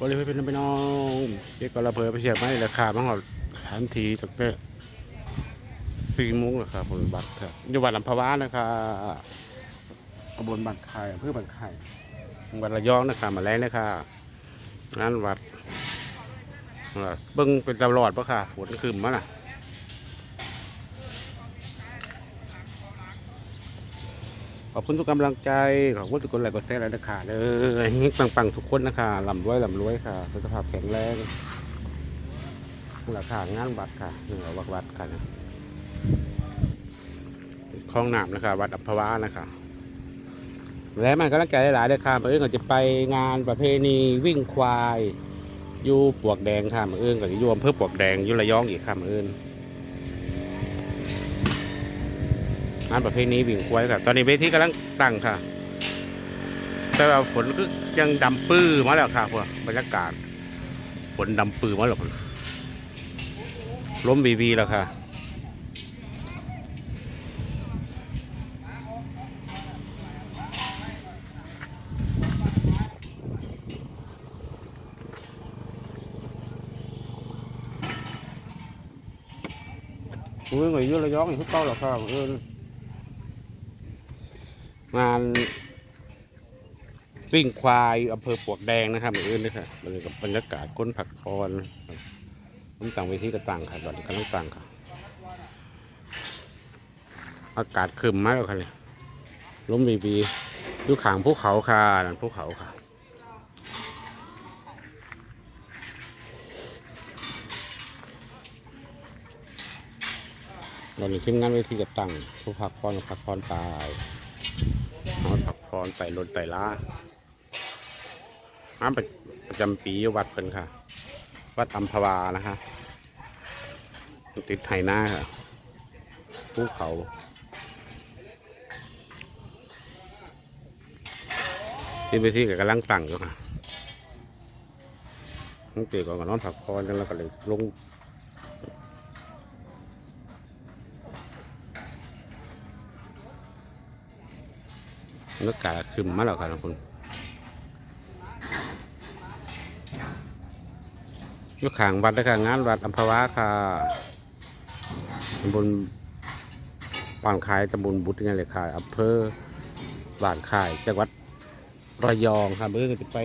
บริเวณเป็นไปน้องเจ๊กระเพอไปเชียร์ไม่ราคาบ้างหรอทันทีจากเด้สี่โมุ้งราคาบนบัตรครับอยู่วัดลำพะวานะครับบนบัตรไข่เพื่อบัตรไข่จังหวัดระยองนะครับมาแล้วนะคะงานวัดวัดเบิ้งเป็นตลอดปะค่ะฝนคืมมาน่ะ ขอบคุณทุกกำลังใจ ขอบคุณทุกคนหลายกดแซ่แล้วนะคะเลยปังๆทุกคนนะคะลำรวยลำรวยค่ะสุขภาพแข็งแรงราคางานวัดค่ะหนึ่งวัดวัดค่ะนคลองน้ำนะคะ วัดอัมพวานะคะและมันกำลังใจหลายๆเลยค่ะเมื่ออื่นก็จะไปงานประเพณีวิ่งควาย อยู่ปวกแดงค่ะเมื่ออื่นก็จะอยู่อำเภอปวกแดงอยู่ระยองอีกค่ะเมื่ออื่น งานประเพณีวิ่งควายครับตอนนี้เวทีกำลังตั้งค่ะ แต่ว่าฝนก็ยังดำปื้อมาแล้วค่ะพวกบรรยากาศ ฝนดำปื้อมาแล้วล้มวีวีแล้วค่ะอุ้ย người dưới là gió thì hút câu là sao ơn งา งานวิ่งควายอำเภอปวกแดงนะครับมืออื่นนะครับมันกับบรรยากาศก้นผักพรน้ำต่างเวทีก็ต่างค่ะตอนนี้ก็ต้องต่างค่ะ อากาศครึมมากแล้วค่ะเนี่ยลมบีบีอยู่ขางภูเขาค่ะนั่นภูเขาค่ะตอนนี้ทีมงานเวทีก็ตั้งผู้พักพรกับพักพรตาย อาพักพรใส่รถใส่ล้าน้ำประประจำปีวัดเพิ่นค่ะ วัดอัมพวานะคะติดไทยหน้าค่ะภูเขาที่เวทีก็กำลังตั้งอยู่ค่ะตั้งแต่ก่อนก็นอนพักพรกันแล้วก็เลยลง บรรยากาศคึมมาแล้วครับทุกคนอยุคขางวัดนะครับงานวัดอัมพวาค่ะตำบลบานคายตำบลบุตรนี่เลยค่ะอำเภอบ้านคายจังหวัดระยองครับเมื่อจะไป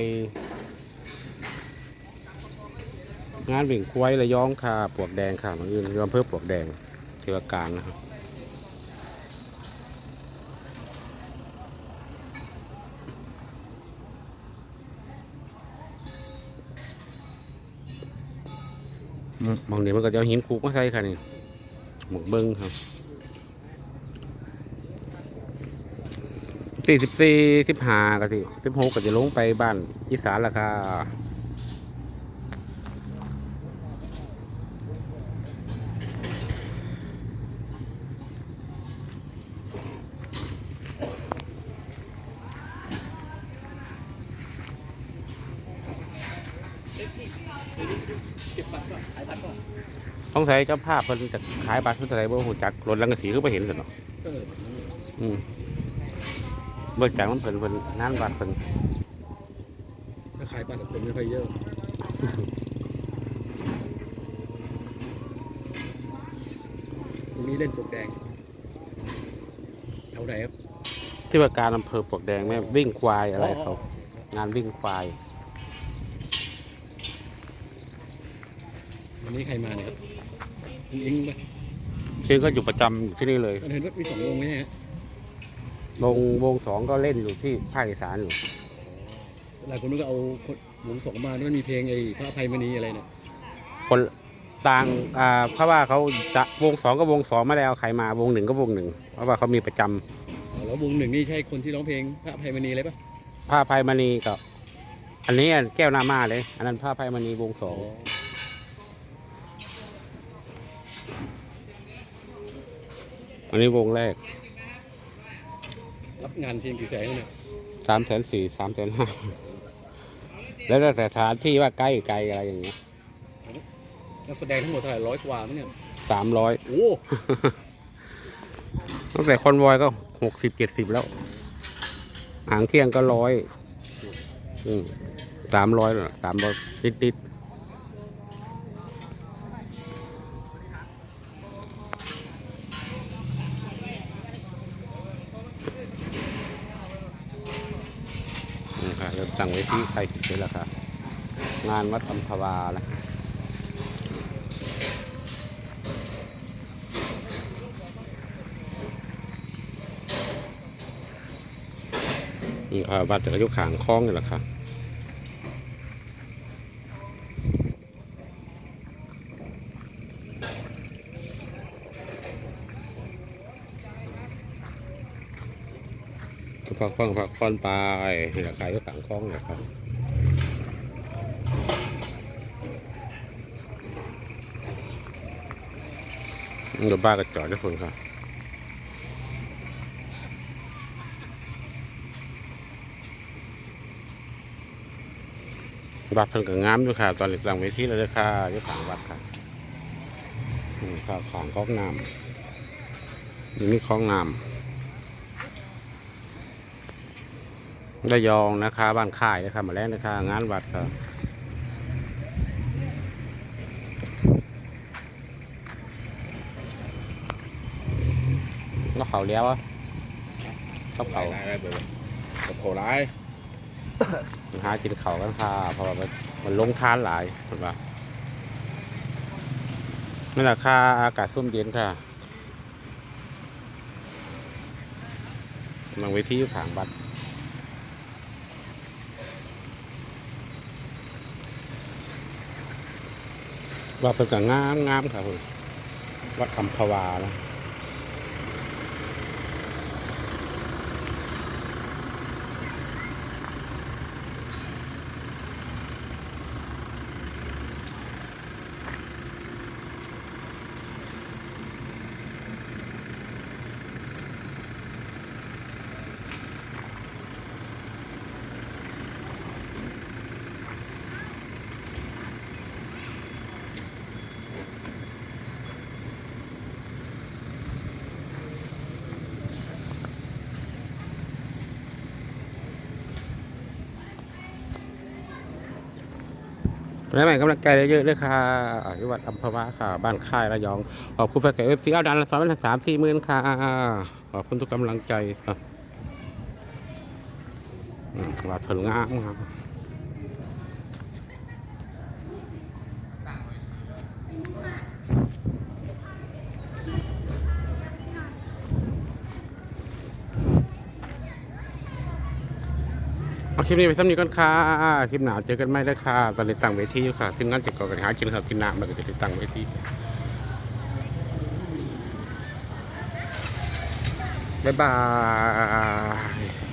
งานวิ่งควายระยองค่ะปลวกแดงค่ะมันอื่นออำเภอปลวกแดงเทวการนะครับ มบางทีมันก็จะเอาหินคูกมาใส่ค่ะนี่หมกเบิ้งครับสี่สิบสี่สิบห้าก็สิสิบหกก็จะลงไปบ้านอีสานละค่ะ ต้องใส่เจ้าภาพเพิ่นจะขายบัตรเพิ่นจะใส่บ่หูจักรถลังกะสีก็ไม่เห็นกันเนาะเอออืมเบิกจากมันเพิ่นเพิ่นงานบัตรเพิ่นถ้าขายปันคนไม่ค่อยเยอะ ตรงนี้เล่นปลวกแดงแถวไหนครับที่ว่าการอำเภอปลวกแดงแม่วิ่งควายอะไรเขางานวิ่งควาย วันนี้ใครมาเนี่ยครับอิงอิงไหมคือก็อยู่ประจำอยู่ที่นี่เลยมันเห็นว่ามีสองวงไหมฮะวงวงสองก็เล่นอยู่ที่ภาคอีสานอยู่ หลายคนนึกว่าเอาวงสองมาด้วยมันมีเพลงไอ้พระอภัยมณีอะไรเนี่ยคนต่างอ่าเพราะว่าเขาจะวงสองก็วงสองไม่ได้เอาใครมาวงหนึ่งก็วงหนึ่งเพราะว่าเขามีประจำอ๋อแล้ววงหนึ่งนี่ใช่คนที่ร้องเพลงพระอภัยมณีเลยปะผ้าภัยมณีกับ อันนี้แก้วนามาเลย อันนั้นผ้าภัยมณีวงสอง อันนี้วงแรก รับงานเพลงกี่แสนเนี่ยสามแสนสี่สามแสนห้าแล้วแต่สถานที่ว่าใกล้ไกลอะไรอย่างเงี้ยนักแสดงทั้งหมดเท่าไหร่ร้อยกว่ามั้งเนี่ยสามร้อยโอ้ตั้งแต่คอนวอยก็หกสิบเจ็ดสิบแล้ว หางเที่ยงก็ร้อยอืมสามร้อยสามร้อยติดติดๆ นี่ค่ะเริ่มตั้งไว้ที่ใครติดเลยแล้วค่ะงานวัดอัมพวาล้วนี่ค่ะวัดจะอยู่ขางคล้องนี่แหละครับ พักฟังพักผ่อนไปนี่แหละใครก็ขางคล้องนี่ยครับรถบ้านก็จอดทุกคนครับบัดเพิ่นก็งามอยู่ค่ะ ตอนหลังเวทีแล้วยค่ะยู่ขางวัดค่ะนี่ข้าวขางคลองน้ำนี่มีคลองน้ำ ระยองนะคะบ้านค่ายนะคะมาแล้วนะคะงานวัดครับแล้วเขาเลี้ยวอะเขาเขาร้ายได้เบิดกับเขาร้ายหากินเขากันค่ะเพราะว่ามันมันลงทานหลายเห็นปะนั่นแหละค่ะอากาศส้มเย็นค่ะมังเวทีอยู่ขางบัด ว่าเป็นกับงามงามค่ะคุณวัดคำภาวานะว แล้วใหม่กำลังใจเยอะๆเลยค่ะที่วัดอัมพวาค่ะ บ้านค่ายระยอง ขอบคุณแฟนเอฟซีเอาดันละสองพันสามสี่หมื่นค่ะ ขอบคุณทุกกำลังใจค่ะวัดผลงามครับ เอาคลิปนี้ไปซ้ำนี้ก่อนค่ะ คลิปหนาวเจอกันไหมแลยค่ะ ตอนนี้ตั้งเวทีอยู่ค่ะ ซึ่งงั้นจะก่อกันหากินข้าวกินน้ำมันก็จะได้ตั้งเวทีบ๊ายบาย